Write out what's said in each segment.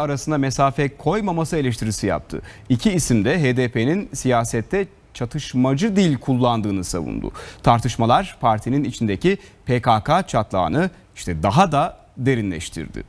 arasında mesafe koymaması eleştirisi yaptı. İki isim de HDP'nin siyasette çatışmacı dil kullandığını savundu. Tartışmalar partinin içindeki PKK çatlağını işte daha da derinleştirdi.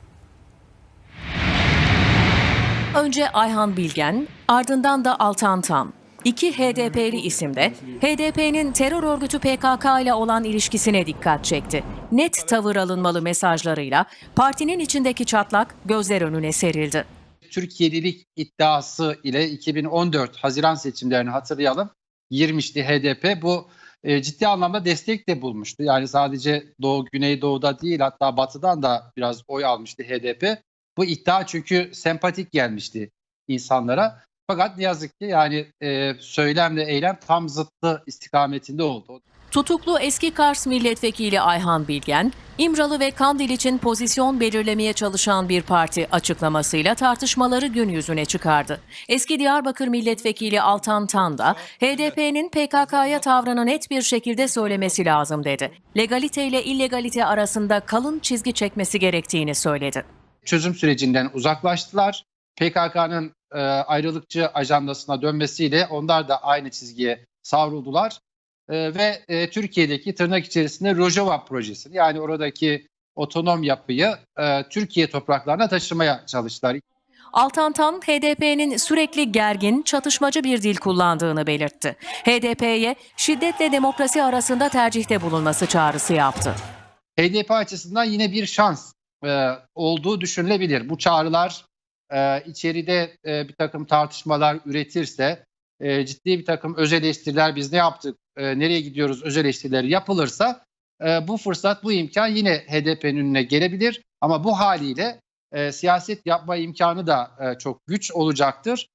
Önce Ayhan Bilgen, ardından da Altan Tan. İki HDP'li isim de HDP'nin terör örgütü PKK ile olan ilişkisine dikkat çekti. Net tavır alınmalı mesajlarıyla partinin içindeki çatlak gözler önüne serildi. Türkiye'lilik iddiası ile 2014 Haziran seçimlerini hatırlayalım. Girmişti HDP. Bu e, ciddi anlamda destek de bulmuştu. Yani sadece Doğu, Güneydoğu'da değil hatta Batı'dan da biraz oy almıştı HDP. Bu iddia çünkü sempatik gelmişti insanlara. Fakat ne yazık ki yani e, söylemle eylem tam zıttı istikametinde oldu. Tutuklu eski Kars milletvekili Ayhan Bilgen, İmralı ve Kandil için pozisyon belirlemeye çalışan bir parti açıklamasıyla tartışmaları gün yüzüne çıkardı. Eski Diyarbakır milletvekili Altan Tan da HDP'nin PKK'ya tavrını net bir şekilde söylemesi lazım dedi. Legalite ile illegalite arasında kalın çizgi çekmesi gerektiğini söyledi. çözüm sürecinden uzaklaştılar. PKK'nın e, ayrılıkçı ajandasına dönmesiyle onlar da aynı çizgiye savruldular. E, ve e, Türkiye'deki tırnak içerisinde Rojava projesini yani oradaki otonom yapıyı e, Türkiye topraklarına taşımaya çalıştılar. Altan Tan, HDP'nin sürekli gergin, çatışmacı bir dil kullandığını belirtti. HDP'ye şiddetle demokrasi arasında tercihte bulunması çağrısı yaptı. HDP açısından yine bir şans e, olduğu düşünülebilir. Bu çağrılar e, içeride e, bir takım tartışmalar üretirse, e, ciddi bir takım öz eleştiriler biz ne yaptık, e, nereye gidiyoruz öz eleştirileri yapılırsa e, bu fırsat, bu imkan yine HDP'nin önüne gelebilir. Ama bu haliyle e, siyaset yapma imkanı da e, çok güç olacaktır.